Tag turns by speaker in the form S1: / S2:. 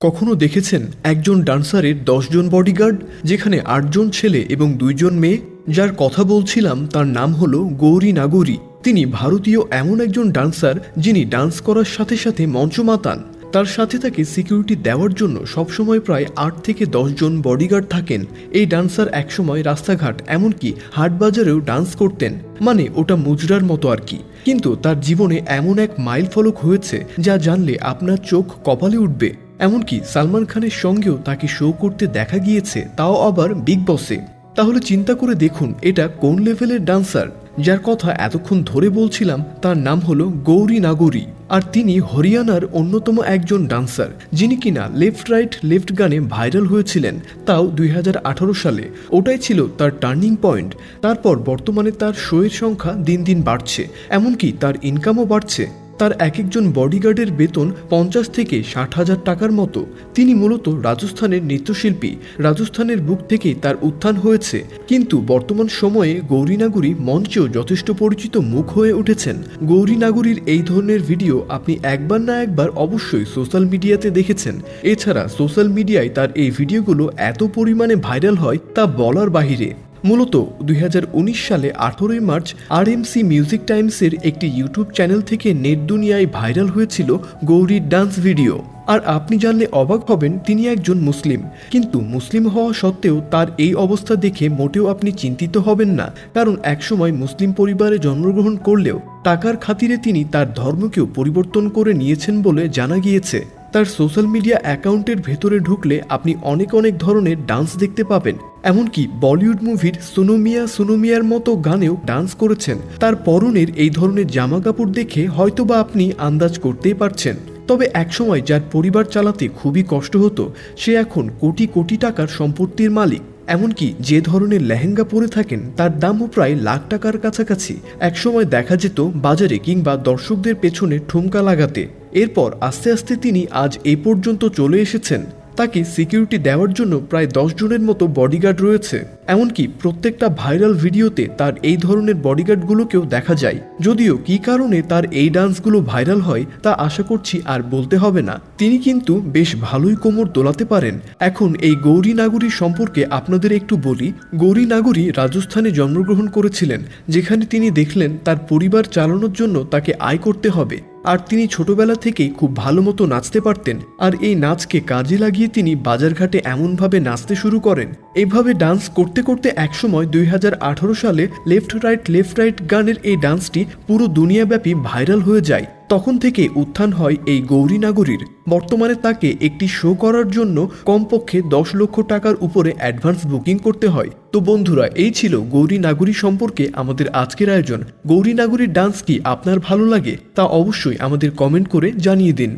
S1: কখনো দেখেছেন একজন ডান্সারের দশজন বডিগার্ড, যেখানে আটজন ছেলে এবং দুইজন মেয়ে? যার কথা বলছিলাম, তার নাম হলো গৌরী নাগরী। তিনি ভারতীয় এমন একজন ডান্সার, যিনি ডান্স করার সাথে সাথে মঞ্চ মাতান। তার সাথে তাকে সিকিউরিটি দেওয়ার জন্য সবসময় প্রায় আট থেকে জন বডিগার্ড থাকেন। এই ডান্সার একসময় রাস্তাঘাট, এমনকি হাটবাজারেও ডান্স করতেন। মানে ওটা মুজরার মতো আর কি। কিন্তু তার জীবনে এমন এক মাইল ফলক হয়েছে, যা জানলে আপনার চোখ কপালে উঠবে। এমনকি সালমান খানের সঙ্গেও তাকে শো করতে দেখা গিয়েছে, তাও আবার বিগ বসে তাহলে চিন্তা করে দেখুন, এটা কোন লেভেলের ডান্সার যার কথা এতক্ষণ ধরে বলছিলাম, তার নাম হলো গৌরী নাগরী। আর তিনি হরিয়ানার অন্যতম একজন ডান্সার যিনি কিনা লেফট রাইট লেফট গানে ভাইরাল হয়েছিলেন, তাও দুই হাজার আঠারো সালে। ওটাই ছিল তার টার্নিং পয়েন্ট তারপর বর্তমানে তার শোয়ের সংখ্যা দিন দিন বাড়ছে, এমনকি তার ইনকামও বাড়ছে। তার এক একজন বডিগার্ডের বেতন পঞ্চাশ থেকে ষাট হাজার টাকার মতো। তিনি মূলত রাজস্থানের নৃত্যশিল্পী। রাজস্থানের বুক থেকেই তার উত্থান হয়েছে। কিন্তু বর্তমান সময়ে গৌরীনাগুরি মঞ্চেও যথেষ্ট পরিচিত মুখ হয়ে উঠেছেন। গৌরীনাগুরির এই ধরনের ভিডিও আপনি একবার না একবার অবশ্যই সোশ্যাল মিডিয়াতে দেখেছেন। এছাড়া সোশ্যাল মিডিয়ায় তার এই ভিডিওগুলো এত পরিমাণে ভাইরাল হয় তা বলার বাহিরে। মূলত দুই হাজার উনিশ সালে আঠেরোই মার্চ আরএমসি মিউজিক টাইমসের একটি ইউটিউব চ্যানেল থেকে নেট দুনিয়ায় ভাইরাল হয়েছিল গৌরীর ডান্স ভিডিও আর আপনি জানলে অবাক হবেন, তিনি একজন মুসলিম। কিন্তু মুসলিম হওয়া সত্ত্বেও তার এই অবস্থা দেখে মোটেও আপনি চিন্তিত হবেন না। কারণ একসময় মুসলিম পরিবারে জন্মগ্রহণ করলেও টাকার খাতিরে তিনি তার ধর্মকেও পরিবর্তন করে নিয়েছেন বলে জানা গিয়েছে। তার সোশ্যাল মিডিয়া অ্যাকাউন্টের ভেতরে ঢুকলে আপনি অনেক অনেক ধরনের ডান্স দেখতে পাবেন। এমনকি বলিউড মুভির সোনোমিয়া সোনোমিয়ার মতো গানেও ডান্স করেছেন। তার পরনের এই ধরনের জামা কাপড় দেখে হয়তোবা আপনি আন্দাজ করতেই পারছেন। তবে একসময় যার পরিবার চালাতে খুবই কষ্ট হতো, সে এখন কোটি কোটি টাকার সম্পত্তির মালিক। এমনকি যে ধরনের লেহেঙ্গা পরে থাকেন, তার দামও প্রায় লাখ টাকার কাছাকাছি। একসময় দেখা যেত বাজারে কিংবা দর্শকদের পেছনে ঠুমকা লাগাতে। এরপর আস্তে আস্তে তিনি আজ এ পর্যন্ত চলে এসেছেন। তাকে সিকিউরিটি দেওয়ার জন্য প্রায় জনের মতো বডিগার্ড রয়েছে। এমনকি প্রত্যেকটা ভাইরাল ভিডিওতে তার এই ধরনের বডিগার্ডগুলোকেও দেখা যায়। যদিও কী কারণে তার এই ডান্সগুলো ভাইরাল হয়, তা আশা করছি আর বলতে হবে না। তিনি কিন্তু বেশ ভালোই কোমর দোলাতে পারেন। এখন এই গৌরী নাগরী সম্পর্কে আপনাদের একটু বলি। গৌরী নাগরী রাজস্থানে জন্মগ্রহণ করেছিলেন, যেখানে তিনি দেখলেন তার পরিবার চালানোর জন্য তাকে আয় করতে হবে। আর তিনি ছোটবেলা থেকেই খুব ভালো মতো নাচতে পারতেন আর এই নাচকে কাজে লাগিয়ে তিনি বাজারঘাটে এমনভাবে নাচতে শুরু করেন। এভাবে ডান্স করতে করতে একসময় দুই হাজার আঠারো সালে লেফট রাইট লেফট রাইট গানের এই ডান্সটি পুরো দুনিয়াব্যাপী ভাইরাল হয়ে যায়। তখন থেকে উত্থান হয় এই গৌরী নাগরীর। বর্তমানে তাকে একটি শো করার জন্য কমপক্ষে দশ লক্ষ টাকার উপরে অ্যাডভান্স বুকিং করতে হয়। তো বন্ধুরা, এই ছিল গৌরী নাগরী সম্পর্কে আমাদের আজকের আয়োজন। গৌরী নাগরীর ডান্স কি আপনার ভালো লাগে তা অবশ্যই আমাদের কমেন্ট করে জানিয়ে দিন।